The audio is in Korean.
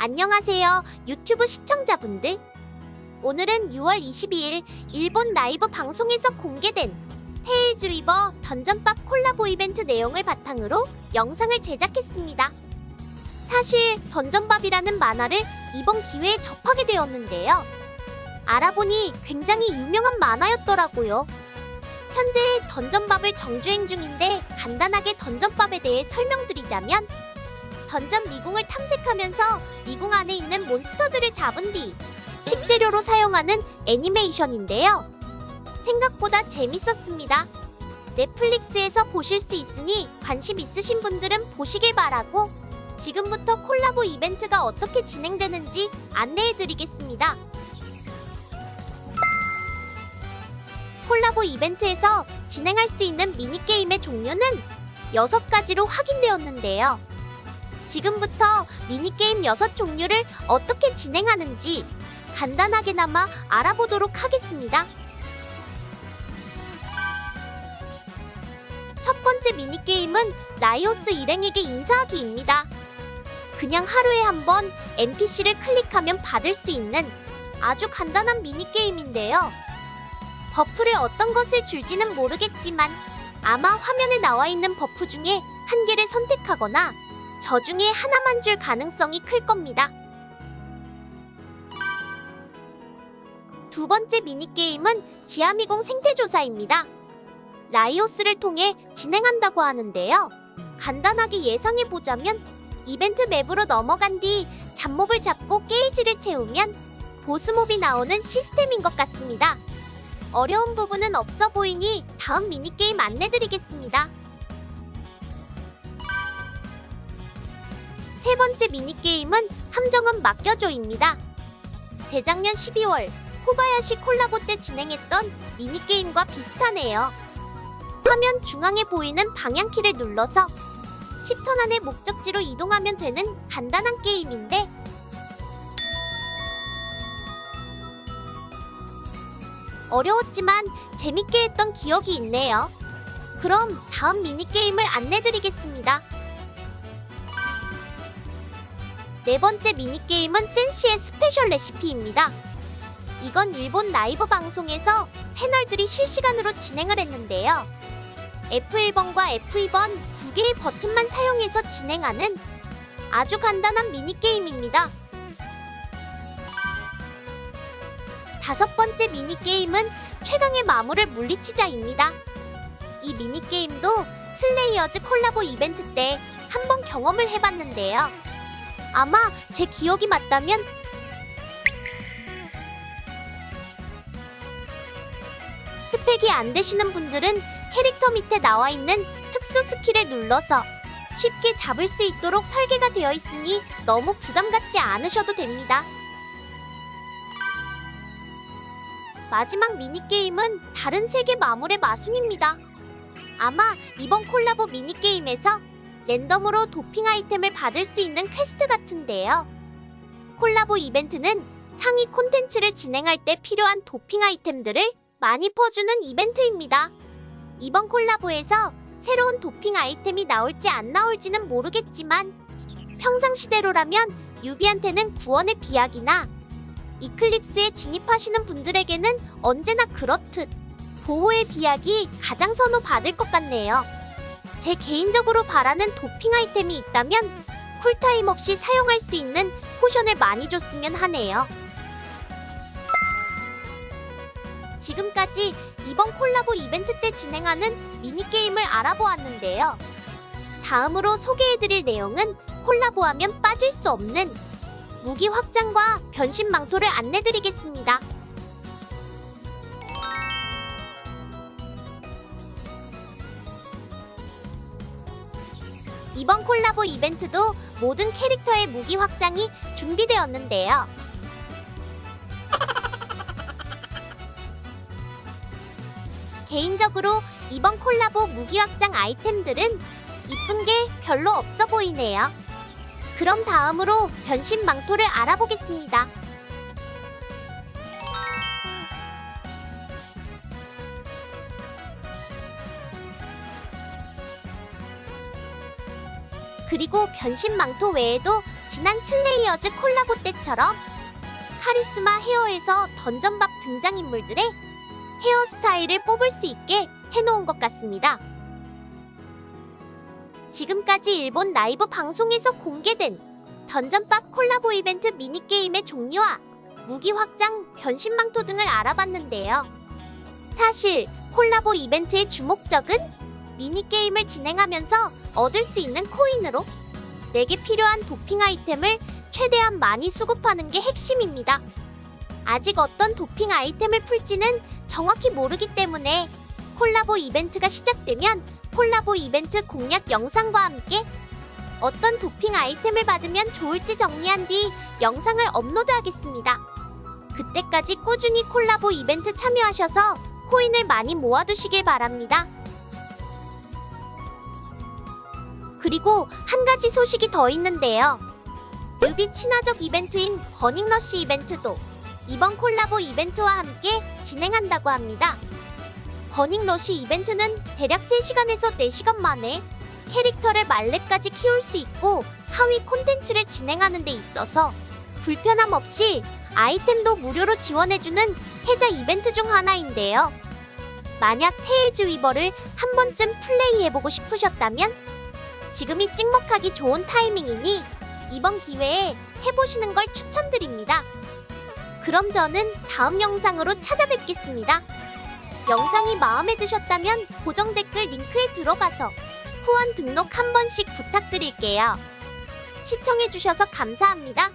안녕하세요, 유튜브 시청자분들. 오늘은 6월 22일 일본 라이브 방송에서 공개된 테일즈 위버 던전밥 콜라보 이벤트 내용을 바탕으로 영상을 제작했습니다. 사실 던전밥이라는 만화를 이번 기회에 접하게 되었는데요. 알아보니 굉장히 유명한 만화였더라고요. 현재 던전밥을 정주행 중인데 간단하게 던전밥에 대해 설명드리자면 던전 미궁을 탐색하면서 미궁 안에 있는 몬스터들을 잡은 뒤 식재료로 사용하는 애니메이션인데요. 생각보다 재밌었습니다. 넷플릭스에서 보실 수 있으니 관심 있으신 분들은 보시길 바라고 지금부터 콜라보 이벤트가 어떻게 진행되는지 안내해 드리겠습니다. 콜라보 이벤트에서 진행할 수 있는 미니게임의 종류는 6가지로 확인되었는데요. 지금부터 미니게임 6 종류를 어떻게 진행하는지 간단하게나마 알아보도록 하겠습니다. 첫 번째 미니게임은 라이오스 일행에게 인사하기입니다. 그냥 하루에 한 번 NPC를 클릭하면 받을 수 있는 아주 간단한 미니게임인데요. 버프를 어떤 것을 줄지는 모르겠지만 아마 화면에 나와 있는 버프 중에 한 개를 선택하거나 저 중에 하나만 줄 가능성이 클 겁니다. 두 번째 미니게임은 지하미궁 생태조사입니다. 라이오스를 통해 진행한다고 하는데요. 간단하게 예상해보자면 이벤트 맵으로 넘어간 뒤 잡몹을 잡고 게이지를 채우면 보스몹이 나오는 시스템인 것 같습니다. 어려운 부분은 없어 보이니 다음 미니게임 안내드리겠습니다. 세 번째 미니게임은 함정은 맡겨줘입니다. 재작년 12월 코바야시 콜라보 때 진행했던 미니게임과 비슷하네요. 화면 중앙에 보이는 방향키를 눌러서 10턴 안에 목적지로 이동하면 되는 간단한 게임인데 어려웠지만 재밌게 했던 기억이 있네요. 그럼 다음 미니게임을 안내드리겠습니다. 네 번째 미니게임은 센시의 스페셜 레시피입니다. 이건 일본 라이브 방송에서 패널들이 실시간으로 진행을 했는데요. F1번과 F2번 두 개의 버튼만 사용해서 진행하는 아주 간단한 미니게임입니다. 다섯 번째 미니게임은 최강의 마물을 물리치자입니다. 이 미니게임도 슬레이어즈 콜라보 이벤트 때 한번 경험을 해봤는데요. 아마 제 기억이 맞다면 스펙이 안 되시는 분들은 캐릭터 밑에 나와 있는 특수 스킬을 눌러서 쉽게 잡을 수 있도록 설계가 되어 있으니 너무 부담 갖지 않으셔도 됩니다. 마지막 미니게임은 다른 세계 마물의 마순입니다. 아마 이번 콜라보 미니게임에서 랜덤으로 도핑 아이템을 받을 수 있는 퀘스트 같은데요. 콜라보 이벤트는 상위 콘텐츠를 진행할 때 필요한 도핑 아이템들을 많이 퍼주는 이벤트입니다. 이번 콜라보에서 새로운 도핑 아이템이 나올지 안 나올지는 모르겠지만 평상시대로라면 유비한테는 구원의 비약이나 이클립스에 진입하시는 분들에게는 언제나 그렇듯 보호의 비약이 가장 선호받을 것 같네요. 제 개인적으로 바라는 도핑 아이템이 있다면 쿨타임 없이 사용할 수 있는 포션을 많이 줬으면 하네요. 지금까지 이번 콜라보 이벤트 때 진행하는 미니게임을 알아보았는데요. 다음으로 소개해드릴 내용은 콜라보하면 빠질 수 없는 무기 확장과 변신 망토를 안내드리겠습니다. 이번 콜라보 이벤트도 모든 캐릭터의 무기 확장이 준비되었는데요. 개인적으로 이번 콜라보 무기 확장 아이템들은 이쁜 게 별로 없어 보이네요. 그럼 다음으로 변신 망토를 알아보겠습니다. 그리고 변신 망토 외에도 지난 슬레이어즈 콜라보 때처럼 카리스마 헤어에서 던전밥 등장인물들의 헤어스타일을 뽑을 수 있게 해놓은 것 같습니다. 지금까지 일본 라이브 방송에서 공개된 던전밥 콜라보 이벤트 미니게임의 종류와 무기 확장, 변신 망토 등을 알아봤는데요. 사실 콜라보 이벤트의 주목적은 미니게임을 진행하면서 얻을 수 있는 코인으로 내게 필요한 도핑 아이템을 최대한 많이 수급하는 게 핵심입니다. 아직 어떤 도핑 아이템을 풀지는 정확히 모르기 때문에 콜라보 이벤트가 시작되면 콜라보 이벤트 공략 영상과 함께 어떤 도핑 아이템을 받으면 좋을지 정리한 뒤 영상을 업로드하겠습니다. 그때까지 꾸준히 콜라보 이벤트 참여하셔서 코인을 많이 모아두시길 바랍니다. 그리고 한 가지 소식이 더 있는데요. 뮤비 친화적 이벤트인 버닝러쉬 이벤트도 이번 콜라보 이벤트와 함께 진행한다고 합니다. 버닝러쉬 이벤트는 대략 3시간에서 4시간 만에 캐릭터를 말렙까지 키울 수 있고 하위 콘텐츠를 진행하는 데 있어서 불편함 없이 아이템도 무료로 지원해주는 해자 이벤트 중 하나인데요. 만약 테일즈 위버를 한 번쯤 플레이해보고 싶으셨다면 지금이 찍먹하기 좋은 타이밍이니 이번 기회에 해보시는 걸 추천드립니다. 그럼 저는 다음 영상으로 찾아뵙겠습니다. 영상이 마음에 드셨다면 고정 댓글 링크에 들어가서 후원 등록 한 번씩 부탁드릴게요. 시청해주셔서 감사합니다.